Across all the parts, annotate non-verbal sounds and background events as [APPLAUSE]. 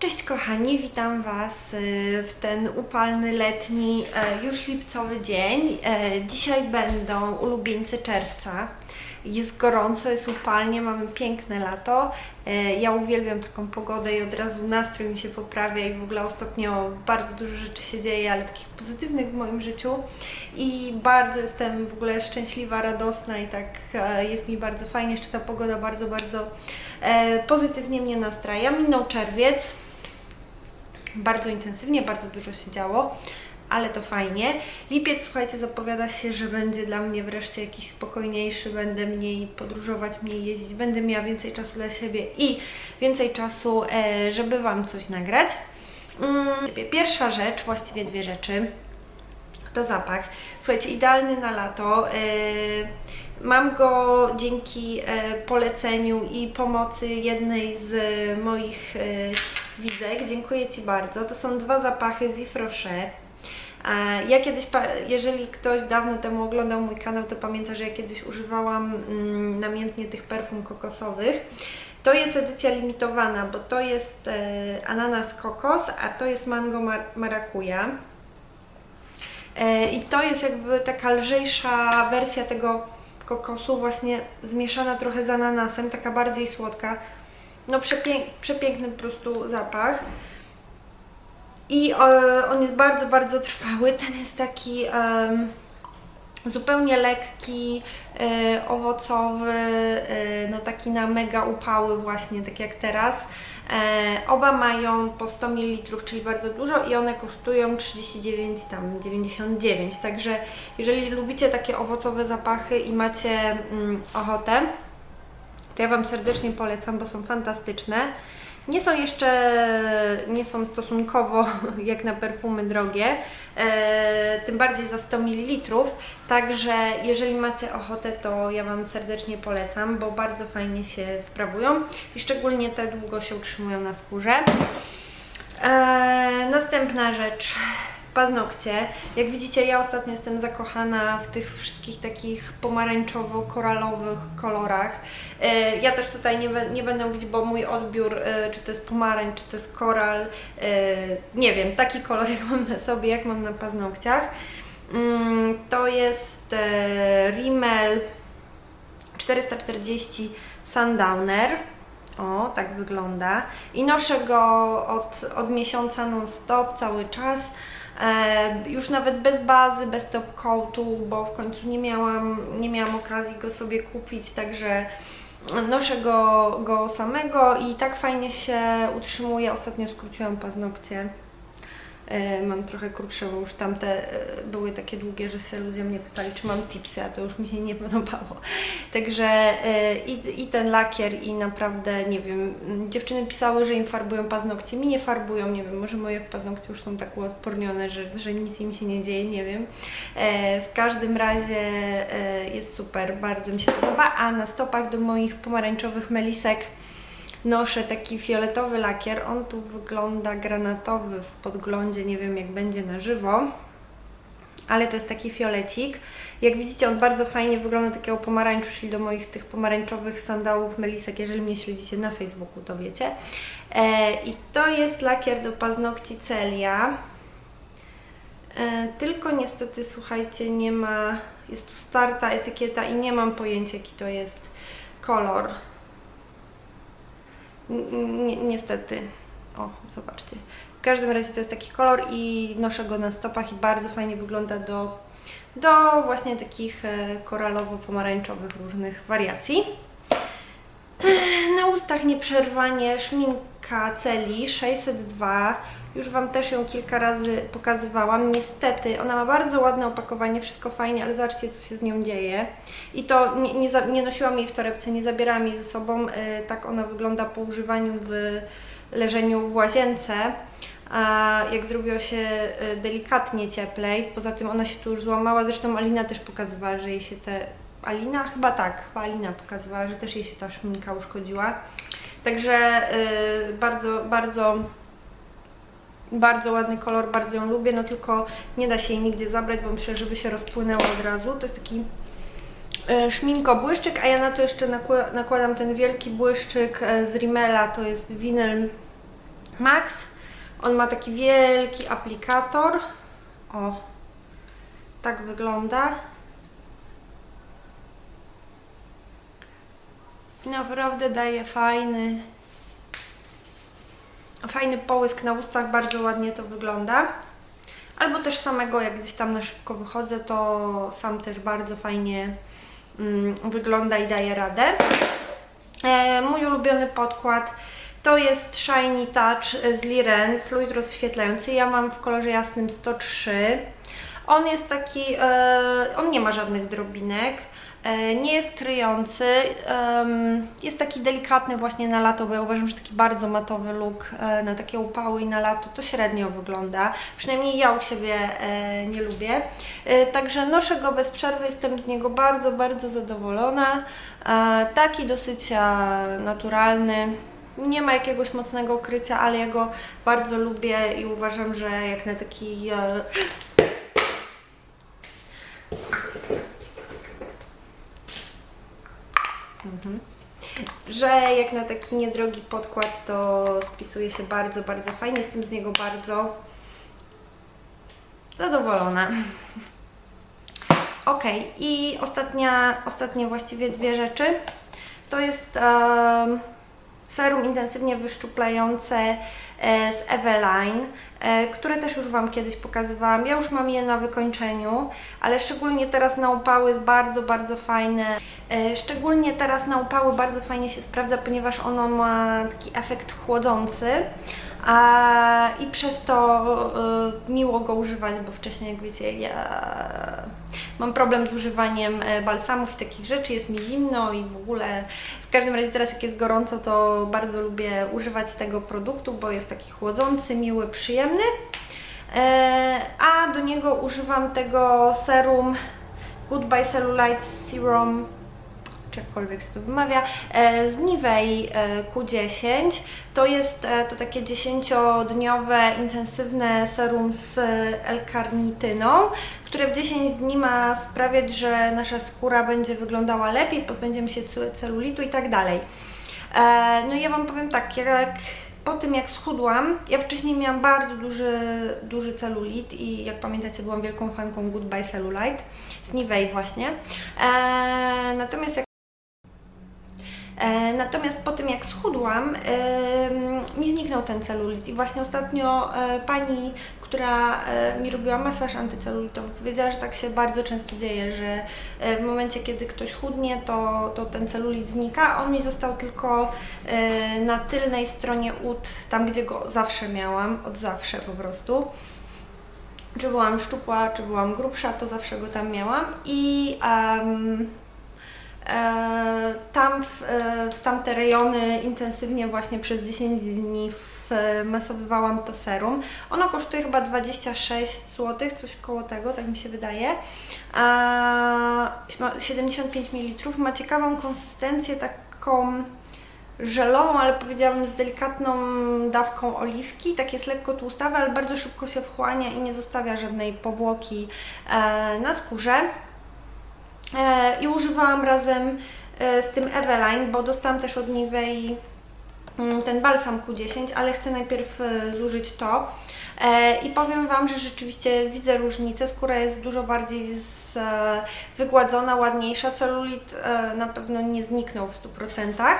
Cześć kochani, witam Was y, w ten upalny, letni, e, już lipcowy dzień. E, Dzisiaj będą ulubieńcy czerwca. Jest gorąco, jest upalnie, mamy piękne lato. E, Ja uwielbiam taką pogodę i od razu nastrój mi się poprawia i w ogóle ostatnio bardzo dużo rzeczy się dzieje, ale takich pozytywnych w moim życiu. I bardzo jestem w ogóle szczęśliwa, radosna i tak jest mi bardzo fajnie. Jeszcze ta pogoda bardzo, bardzo pozytywnie mnie nastraja. Minął czerwiec bardzo intensywnie, bardzo dużo się działo, ale to fajnie. Lipiec, słuchajcie, zapowiada się, że będzie dla mnie wreszcie jakiś spokojniejszy, będę mniej podróżować, mniej jeździć, będę miała więcej czasu dla siebie i więcej czasu, e, żeby Wam coś nagrać. Mm, Pierwsza rzecz, właściwie dwie rzeczy to zapach. Słuchajcie, idealny na lato. Yy, Mam go dzięki e, poleceniu i pomocy jednej z moich widzek. Dziękuję Ci bardzo. To są dwa zapachy z Rocher. E, Ja kiedyś, jeżeli ktoś dawno temu oglądał mój kanał, to pamięta, że ja kiedyś używałam mm, namiętnie tych perfum kokosowych. To jest edycja limitowana, bo to jest e, ananas kokos, a to jest mango mar- marakuja. E, I to jest jakby taka lżejsza wersja tego kokosu, właśnie zmieszana trochę z ananasem, taka bardziej słodka. No przepięk, przepiękny po prostu zapach. I e, on jest bardzo, bardzo trwały. Ten jest taki em, zupełnie lekki, e, owocowy, e, no taki na mega upały właśnie, tak jak teraz. E, oba mają po 100 ml, czyli bardzo dużo i one kosztują 39, tam 99. Także jeżeli lubicie takie owocowe zapachy i macie mm, ochotę, to ja Wam serdecznie polecam, bo są fantastyczne. Nie są jeszcze, nie są stosunkowo [LAUGHS] jak na perfumy drogie, e, tym bardziej za 100 ml. Także jeżeli macie ochotę, to ja Wam serdecznie polecam, bo bardzo fajnie się sprawują i szczególnie te długo się utrzymują na skórze. E, następna rzecz. Paznokcie. Jak widzicie, ja ostatnio jestem zakochana w tych wszystkich takich pomarańczowo-koralowych kolorach. E, ja też tutaj nie, nie będę mówić, bo mój odbiór, e, czy to jest pomarańcz, czy to jest koral, e, nie wiem, taki kolor jak mam na sobie, jak mam na paznokciach. Mm, to jest Rimmel 440 Sundowner. O, tak wygląda. I noszę go od, od miesiąca non-stop, cały czas. E, już nawet bez bazy, bez top coatu, bo w końcu nie miałam, nie miałam okazji go sobie kupić, także noszę go, go samego i tak fajnie się utrzymuje. Ostatnio skróciłam paznokcie. E, Mam trochę krótsze, bo już tamte e, były takie długie, że się ludzie mnie pytali, czy mam tipsy, a to już mi się nie podobało. [LAUGHS] Także e, i, i ten lakier, i naprawdę, nie wiem, m, dziewczyny pisały, że im farbują paznokcie, mi nie farbują, nie wiem, może moje paznokcie już są tak uodpornione, że, że nic im się nie dzieje, nie wiem. W każdym razie jest super, bardzo mi się podoba, a na stopach do moich pomarańczowych melisek noszę taki fioletowy lakier. On tu wygląda granatowy w podglądzie, nie wiem jak będzie na żywo, ale to jest taki fiolecik. Jak widzicie, on bardzo fajnie wygląda takiego pomarańczu, czyli do moich tych pomarańczowych sandałów, melisek. Jeżeli mnie śledzicie na Facebooku, to wiecie. E, I to jest lakier do paznokci Celia. E, tylko niestety, słuchajcie, nie ma, jest tu starta etykieta i nie mam pojęcia jaki to jest kolor. Ni- niestety. O, zobaczcie. W każdym razie to jest taki kolor i noszę go na stopach i bardzo fajnie wygląda do, do właśnie takich e, koralowo-pomarańczowych różnych wariacji. Na ustach nieprzerwanie szminka Celi 602. Już Wam też ją kilka razy pokazywałam. Niestety, ona ma bardzo ładne opakowanie, wszystko fajnie, ale zobaczcie, co się z nią dzieje. I to nie, nie, nie nosiłam jej w torebce, nie zabierałam jej ze sobą. E, tak ona wygląda po używaniu w leżeniu w łazience. A jak zrobiło się e, delikatnie cieplej, poza tym ona się tu już złamała, zresztą Alina też pokazywała, że jej się te... Alina? Chyba tak, chyba Alina pokazywała, że też jej się ta szminka uszkodziła. Także e, bardzo, bardzo bardzo ładny kolor, bardzo ją lubię, no tylko nie da się jej nigdzie zabrać, bo myślę, żeby się rozpłynęło od razu. To jest taki e, szminko błyszczyk, a ja na to jeszcze nakła- nakładam ten wielki błyszczyk e, z Rimmela, to jest winyl Max. On ma taki wielki aplikator. O, tak wygląda. Naprawdę daje fajny, fajny połysk na ustach, bardzo ładnie to wygląda. Albo też samego, jak gdzieś tam na szybko wychodzę, to sam też bardzo fajnie mm, wygląda i daje radę. E, mój ulubiony podkład to jest Shiny Touch z Liren, fluid rozświetlający. Ja mam w kolorze jasnym 103. On jest taki, e, on nie ma żadnych drobinek, nie jest kryjący, jest taki delikatny właśnie na lato, bo ja uważam, że taki bardzo matowy look e, na takie upały i na lato to średnio wygląda. Przynajmniej ja u siebie e, nie lubię. E, Także noszę go bez przerwy, jestem z niego bardzo, bardzo zadowolona. E, Taki dosyć e, naturalny. Nie ma jakiegoś mocnego krycia, ale ja go bardzo lubię i uważam, że jak na taki Mhm. że jak na taki niedrogi podkład to spisuje się bardzo, bardzo fajnie. Jestem z niego bardzo zadowolona. [LAUGHS] Ok, i ostatnia, ostatnie właściwie dwie rzeczy. To jest em, serum intensywnie wyszczuplające e, z Eveline, e, które też już Wam kiedyś pokazywałam. Ja już mam je na wykończeniu, ale szczególnie teraz na upały jest bardzo, bardzo fajne. E, Szczególnie teraz na upały bardzo fajnie się sprawdza, ponieważ ono ma taki efekt chłodzący. A, I przez to y, miło go używać, bo wcześniej, jak wiecie, ja mam problem z używaniem e, balsamów i takich rzeczy, jest mi zimno i w ogóle. W każdym razie teraz, jak jest gorąco, to bardzo lubię używać tego produktu, bo jest taki chłodzący, miły, przyjemny. E, a do niego używam tego serum Goodbye Cellulite Serum jakkolwiek się to wymawia, e, z Nivei e, Q10. To jest e, to takie 10-dniowe intensywne serum z L-karnityną, które w 10 dni ma sprawiać, że nasza skóra będzie wyglądała lepiej, pozbędziemy się ce- celulitu i tak dalej. No ja Wam powiem tak, jak po tym jak schudłam, ja wcześniej miałam bardzo duży, duży celulit i jak pamiętacie byłam wielką fanką Goodbye Cellulite z Nivei właśnie. Natomiast jak Natomiast po tym jak schudłam, mi zniknął ten celulit. I właśnie ostatnio e, pani, która e, mi robiła masaż antycelulitowy, powiedziała, że tak się bardzo często dzieje, że e, w momencie kiedy ktoś chudnie, to, to ten celulit znika. On mi został tylko e, na tylnej stronie ud, tam gdzie go zawsze miałam, od zawsze po prostu. Czy byłam szczupła, czy byłam grubsza, to zawsze go tam miałam. I e, tam w, e, w tamte rejony intensywnie właśnie przez 10 dni wmasowywałam to serum. Ono kosztuje chyba 26 zł, coś koło tego, tak mi się wydaje. A, ma 75 ml, ma ciekawą konsystencję, taką żelową, ale powiedziałabym z delikatną dawką oliwki. Tak jest lekko tłustawe, ale bardzo szybko się wchłania i nie zostawia żadnej powłoki e, na skórze. E, I używałam razem e, z tym Eveline, bo dostałam też od Nivei mm, ten balsam Q10, ale chcę najpierw e, zużyć to. I powiem Wam, że rzeczywiście widzę różnicę. Skóra jest dużo bardziej wygładzona, ładniejsza. Celulit na pewno nie zniknął w 100%,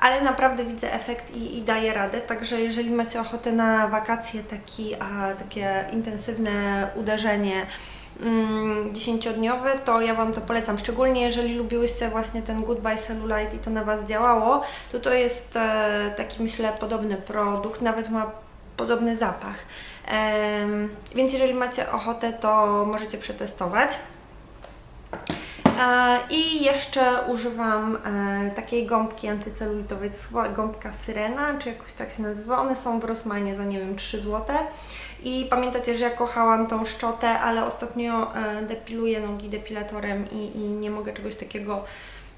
ale naprawdę widzę efekt i, i daje radę. Także jeżeli macie ochotę na wakacje, taki, a, takie intensywne uderzenie mm, 10-dniowe, to ja Wam to polecam. Szczególnie jeżeli lubiłyście właśnie ten Goodbye Cellulite i to na Was działało, to to jest e, taki myślę podobny produkt, nawet ma podobny zapach. Więc jeżeli macie ochotę, to możecie przetestować. E, I jeszcze używam e, takiej gąbki antycelulitowej, to jest chyba gąbka Syrena, czy jakoś tak się nazywa. One są w Rossmanie za nie wiem 3 zł. I pamiętacie, że ja kochałam tą szczotę, ale ostatnio e, depiluję nogi depilatorem i, i nie mogę czegoś takiego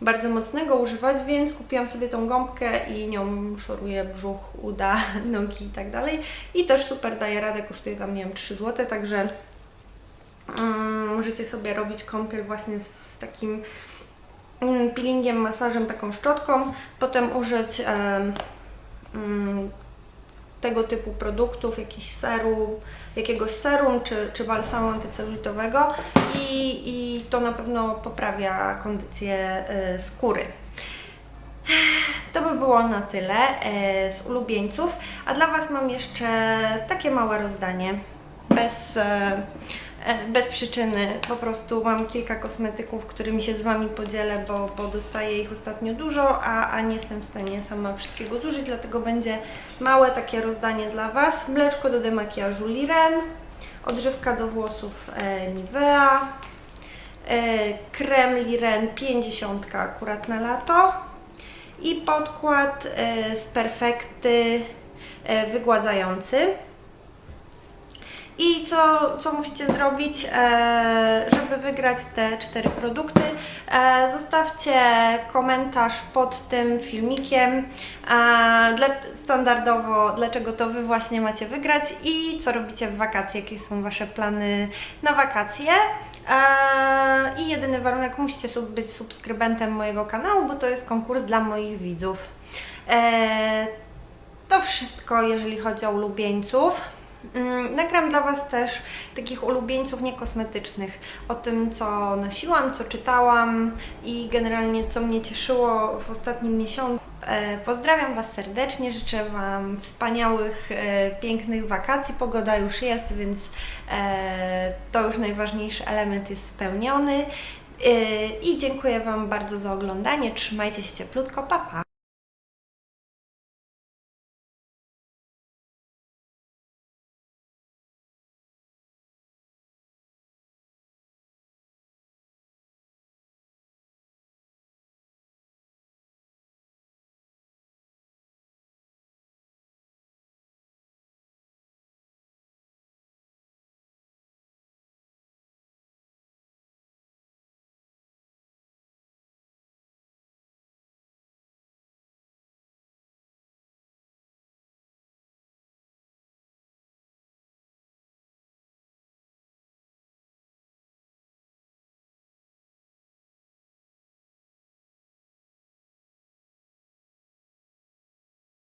bardzo mocnego używać, więc kupiłam sobie tą gąbkę i nią szoruję brzuch, uda, [LAUGHS] nogi i tak dalej. I też super daje radę, kosztuje tam nie wiem 3 zł, także możecie sobie robić kąpiel właśnie z takim mm, peelingiem, masażem, taką szczotką, potem użyć mm, tego typu produktów, jakiś serum, jakiegoś serum czy, czy balsamu antycelulitowego i, i to na pewno poprawia kondycję y, skóry. To by było na tyle e, z ulubieńców, a dla Was mam jeszcze takie małe rozdanie. Bez, e, bez przyczyny, po prostu mam kilka kosmetyków, którymi się z Wami podzielę, bo, bo dostaję ich ostatnio dużo, a, a nie jestem w stanie sama wszystkiego zużyć, dlatego będzie małe takie rozdanie dla Was. Mleczko do demakijażu Liren, odżywka do włosów e, Nivea, e, krem Liren 50 akurat na lato i podkład e, z Perfekty e, wygładzający. I co, co musicie zrobić, e, żeby wygrać te cztery produkty? E, zostawcie komentarz pod tym filmikiem standardowo, dlaczego to Wy właśnie macie wygrać i co robicie w wakacje, jakie są Wasze plany na wakacje. E, I jedyny warunek, musicie być subskrybentem mojego kanału, bo to jest konkurs dla moich widzów. To wszystko, jeżeli chodzi o ulubieńców. Mm, Nagram dla Was też takich ulubieńców niekosmetycznych, o tym co nosiłam, co czytałam i generalnie co mnie cieszyło w ostatnim miesiącu. E, Pozdrawiam Was serdecznie, życzę Wam wspaniałych, e, pięknych wakacji. Pogoda już jest, więc e, to już najważniejszy element jest spełniony. I dziękuję Wam bardzo za oglądanie. Trzymajcie się cieplutko, pa pa!